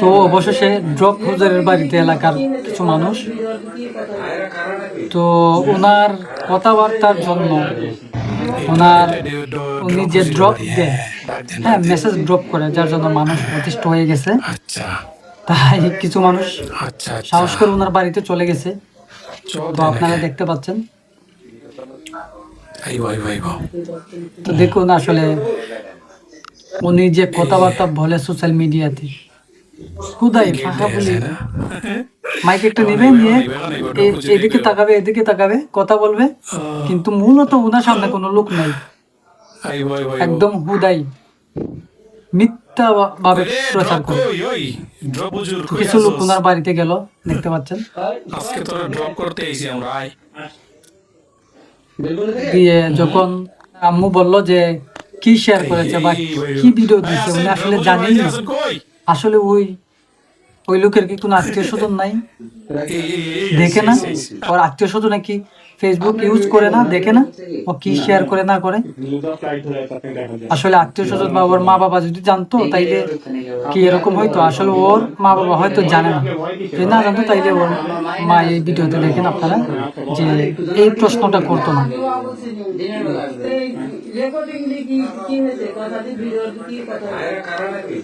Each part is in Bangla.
তো অবশেষে ড্রপ হুজারের বাড়িতে এলাকার কিছু মানুষ। তো ওনার কথাবার্তার জন্য ওনার উনি যে ড্রপ দেয় হ্যাঁ মেসেজ ড্রপ করে যার জন্য মানুষ অতিষ্ঠ হয়ে গেছে। আচ্ছা। তাই কিছু মানুষ আচ্ছা আচ্ছা। সাহস করে ওনার বাড়িতে চলে গেছে। তো আপনারা দেখতে পাচ্ছেন। তো দেখুন আসলে উনি যে কথাবার্তা বলে সোশ্যাল মিডিয়াতে খুদাই ফাঁকা বলি? মাইক একটা নেবে নিয়ে। এদিকে তাকাবে এদিকে তাকাবে কথা বলবে। কিন্তু মূলত ওনার সামনে কোনো লোক নাই। একদম হুদাই। মিথ্যা ভাবে প্রচার করে। কিছু লোক? ওনার বাড়িতে গেল দেখতে পাচ্ছেন। আজকে তোরা ড্রপ করতে আইছি আমরা দিয়ে যখন আম্মু বলল যে কি শেয়ার করেছে বা কি ভিডিও দিয়েছে উনি আসলে জানেন না। আসলে ওই ওই লোকের কি কোনো আত্মীয় স্বজন নাই? দেখে না? ওর আত্মীয় স্বজন কি ফেসবুক ইউজ করে না দেখে না ও কি শেয়ার করে না করে। আসলে আত্মীয় স্বজন বা ওর মা বাবা যদি জানতো তাইলে কি এরকম হয়তো আসলে ওর মা বাবা হয়তো জানে না। যদি না জানতো তাইলে ওর মা এই ভিডিওতে দেখেন আপনারা যে এই প্রশ্নটা করতো না।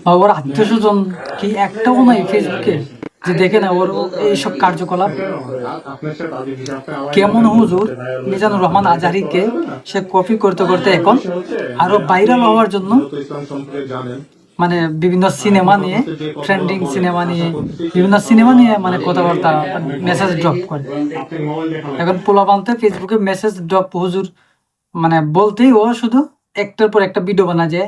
বা ওর আত্মীয় স্বজন কি একটাও নাই ফেসবুকে যে দেখে না, ওর এইসব কার্যকলাপ। কেমন হুজুর? মিজানুর রহমান আজারিকে সে কপি করতে করতে এখন আরও ভাইরাল হওয়ার জন্য মানে বিভিন্ন সিনেমা নিয়ে ট্রেন্ডিং সিনেমা নিয়ে, বিভিন্ন সিনেমা নিয়ে মানে কথাবার্তা মেসেজ ড্রপ করে। এখন পোলাপান্তে ফেসবুকে মেসেজ ড্রপ হুজুর মানে বলতেই ও শুধু একটার পর একটা ভিডিও বানা যে,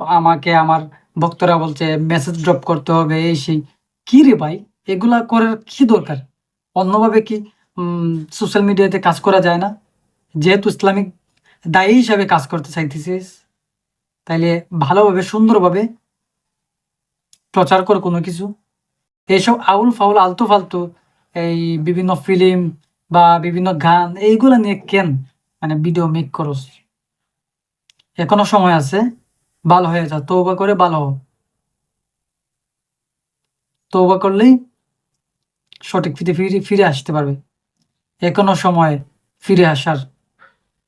আমাকে আমার ভক্তরা বলছে মেসেজ ড্রপ করতে হবে, এই সেই। কি রে ভাই? এগুলা করার কি দরকার? অন্যভাবে কি সোশ্যাল মিডিয়াতে কাজ করা যায় না? যেহেতু ইসলামিক দায়ী হিসাবে কাজ করতে চাইতেছিস তাইলে ভালোভাবে, সুন্দরভাবে প্রচার কর কোনো কিছু। এইসব আউল ফাউল, আলতু ফালতু, এই বিভিন্ন ফিল্ম বা বিভিন্ন গান, এইগুলা নিয়ে কেন মানে ভিডিও মেক করস? এখনও সময় আছে, ভালো হয়ে যা তৌবা করে ভালো হও তৌবা করলেই সঠিক ফিরে ফিরে আসতে পারবে। এখনও সময় ফিরে আসার